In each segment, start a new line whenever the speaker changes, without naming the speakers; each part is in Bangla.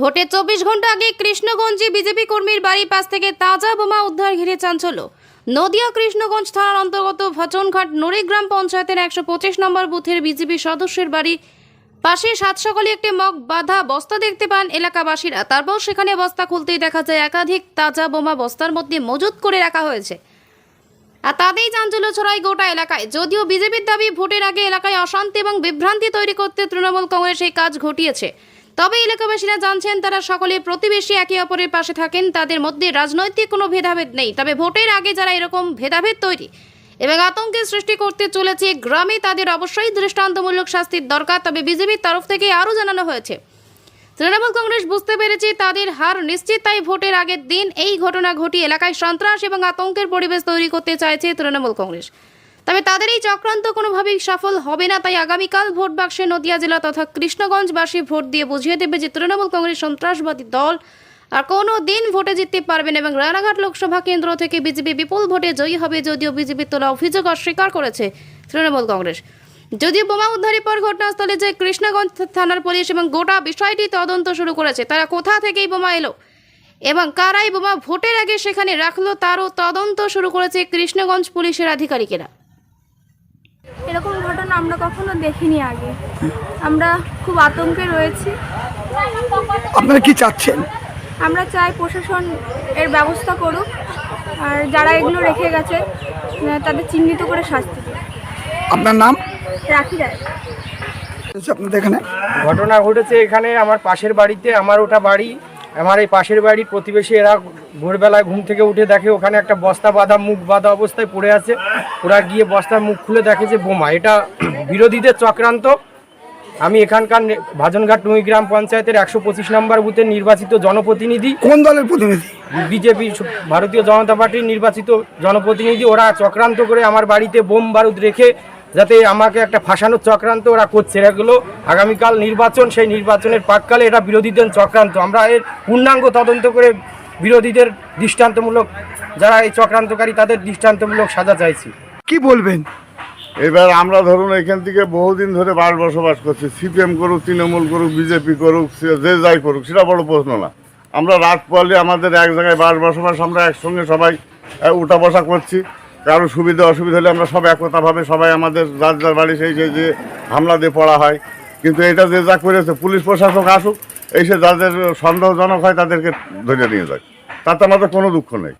ভোটে চব্বিশ ঘণ্টা আগে কৃষ্ণগঞ্জে বিজেপি কর্মীর বাড়ির পাশ থেকে তাজা বোমা উদ্ধার ঘিরে চাঞ্চল্য। নদিয়া কৃষ্ণগঞ্জ থানার অন্তর্গত ভচনঘাট নড়িগ্রাম পঞ্চায়েতের একশো পঁচিশ নম্বর বুথের বিজেপি সদস্যের বাড়ি পাশে সাত সকালে একটি মগ বাঁধা বস্তা দেখতে পান এলাকাবাসীরা। তারপর সেখানে বস্তা খুলতেই দেখা যায় একাধিক তাজা বোমা বস্তার মধ্যে মজুত করে রাখা হয়েছে। আর তাতেই চাঞ্চল্য ছড়ায় গোটা এলাকায়। যদিও বিজেপির দাবি, ভোটের আগে এলাকায় অশান্তি এবং বিভ্রান্তি তৈরি করতে তৃণমূল কংগ্রেস এই কাজ ঘটিয়েছে। তবে এলাকাবাসীরা জানছেন, তারা সকলে প্রতিবেশী একে অপরের পাশে থাকেন। তাদের মধ্যে রাজনৈতিক কোনো ভেদাভেদ নেই। তবে ভোটের আগে যারা এরকম ভেদাভেদ তৈরি এবং আতঙ্কের সৃষ্টি করতে চলেছে, গ্রামে তাদের অবশ্যই দৃষ্টান্তমূলক শাস্তির দরকার। তবে বিজেপির তরফ থেকে আরও জানানো হয়েছে, তৃণমূল কংগ্রেস বুঝতে পেরেছে তাদের হার নিশ্চিত, তাই ভোটের আগের দিন এই ঘটনা ঘটিয়ে এলাকায় সন্ত্রাস এবং আতঙ্কের পরিবেশ তৈরি করতে চাইছে তৃণমূল কংগ্রেস। তবে তাদের এই চক্রান্ত কোনোভাবেই সফল হবে না, তাই আগামীকাল ভোট বাক্সে নদিয়া জেলা তথা কৃষ্ণগঞ্জবাসী ভোট দিয়ে বুঝিয়ে দেবে যে তৃণমূল কংগ্রেস সন্ত্রাসবাদী দল আর কোনো দিন ভোটে জিততে পারবেন এবং রানাঘাট লোকসভা কেন্দ্র থেকে বিজেপি বিপুল ভোটে জয়ী হবে যদিও বিজেপির তোলা অভিযোগ অস্বীকার করেছে তৃণমূল কংগ্রেস। যদিও বোমা উদ্ধারের পর ঘটনাস্থলে যে কৃষ্ণগঞ্জ থানার পুলিশ এবং গোটা বিষয়টি তদন্ত শুরু করেছে, তারা কোথা থেকেই বোমা এলো এবং কারাই বোমা ভোটের আগে সেখানে রাখল তারও তদন্ত শুরু করেছে কৃষ্ণগঞ্জ পুলিশের আধিকারিকেরা।
আমরা কখনো দেখিনি আগে। আমরা খুব আতঙ্কে রয়েছি।
আপনারা কি চাচ্ছেন?
আমরা চাই প্রশাসন এর ব্যবস্থা করুক আর যারা এগুলো রেখে গেছে তাদের চিহ্নিত করে শাস্তি দিক।
আপনার নাম?
রাখি রায়।
আপনাদের এখানে?
ঘটনা ঘটেছে এখানে আমার পাশের বাড়িতে আমার ওটা বাড়ি। আমার এই পাশের বাড়ির প্রতিবেশী এরা ভোরবেলায় ঘুম থেকে উঠে দেখে ওখানে একটা বস্তা বাঁধা মুখ বাঁধা অবস্থায় পড়ে আছে। ওরা গিয়ে বস্তার মুখ খুলে দেখে যে বোমা এটা বিরোধীদের চক্রান্ত। আমি এখানকার ভাজনঘাট টুই গ্রাম পঞ্চায়েতের একশো পঁচিশ নম্বর বুথের নির্বাচিত জনপ্রতিনিধি।
কোন দলের প্রতিনিধি?
বিজেপি ভারতীয় জনতা পার্টির নির্বাচিত জনপ্রতিনিধি। ওরা চক্রান্ত করে আমার বাড়িতে বোম বারুদ রেখে যাতে আমাকে একটা ফাঁসানোর চক্রান্ত ওরা করছে। এগুলো আগামীকাল নির্বাচন সেই নির্বাচনের পাককালে এটা বিরোধীদের চক্রান্ত। আমরা এর পূর্ণাঙ্গ তদন্ত করে বিরোধীদের দৃষ্টান্তমূলক যারা এই চক্রান্তকারী তাদের দৃষ্টান্তমূলক সাজা চাইছি।
কি বলবেন?
এবার আমরা ধরুন এখান থেকে বহুদিন ধরে বাস বসবাস করছি। সিপিএম করুক তৃণমূল করুক বিজেপি করুক যে যাই করুক সেটা বড় প্রশ্ন না। আমরা রাত আমাদের এক জায়গায় বাস বসবাস আমরা একসঙ্গে সবাই উঠা বসা করছি। কারও সুবিধা অসুবিধা হলে আমরা সব একতাভাবে সবাই আমাদের যার যার বাড়ি সেই সেই যে হামলা দিয়ে পড়া হয়। কিন্তু এটা যে যা করেছে পুলিশ প্রশাসক আসুক এসে যাদের সন্দেহজনক হয় তাদেরকে ধরে নিয়ে যায়। তাতে আমাদের কোনো দুঃখ নেই।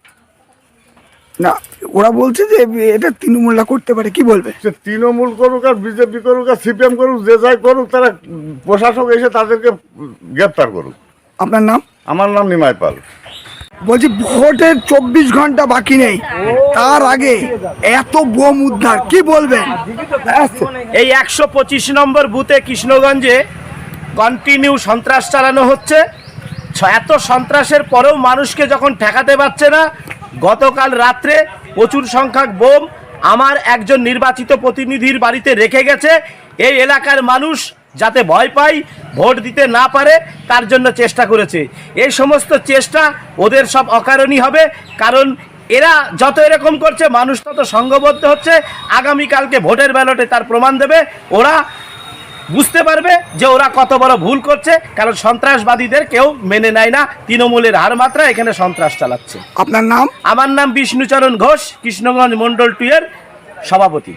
না ওরা বলছে যে এটা তৃণমূলরা করতে পারে কি বলবে?
সে তৃণমূল করুক আর বিজেপি করুক আর সিপিএম করুক যে যাই করুক তারা প্রশাসক এসে তাদেরকে গ্রেপ্তার করুক।
আপনার নাম?
আমার নাম নিমাই পাল।
বলছি ভোটের চব্বিশ ঘণ্টা বাকি নেই। তার আগে এত বোম উদ্ধার, কি বলবেন?
এই একশো পঁচিশ নম্বর বুথে কৃষ্ণগঞ্জে কন্টিনিউ সন্ত্রাস চালানো হচ্ছে। এত সন্ত্রাসের পরেও মানুষকে যখন ঠেকাতে পারছে না, গতকাল রাত্রে প্রচুর সংখ্যক বোম আমার একজন নির্বাচিত প্রতিনিধির বাড়িতে রেখে গেছে। এই এলাকার মানুষ যাতে ভয় পায় ভোট দিতে না পারে তার জন্য চেষ্টা করেছে। এই সমস্ত চেষ্টা ওদের সব অকারণী হবে কারণ এরা যত এরকম করছে মানুষ তত সংঘবদ্ধ হচ্ছে। আগামীকালকে ভোটের ব্যালটে তার প্রমাণ দেবে। ওরা বুঝতে পারবে যে ওরা কত বড় ভুল করছে কারণ সন্ত্রাসবাদীদের কেউ মেনে নেয় না। তৃণমূলের হার মাত্রা এখানে সন্ত্রাস চালাচ্ছে।
আপনার নাম?
আমার নাম বিষ্ণুচরণ ঘোষ কৃষ্ণগঞ্জ মণ্ডল টুয়ের সভাপতি।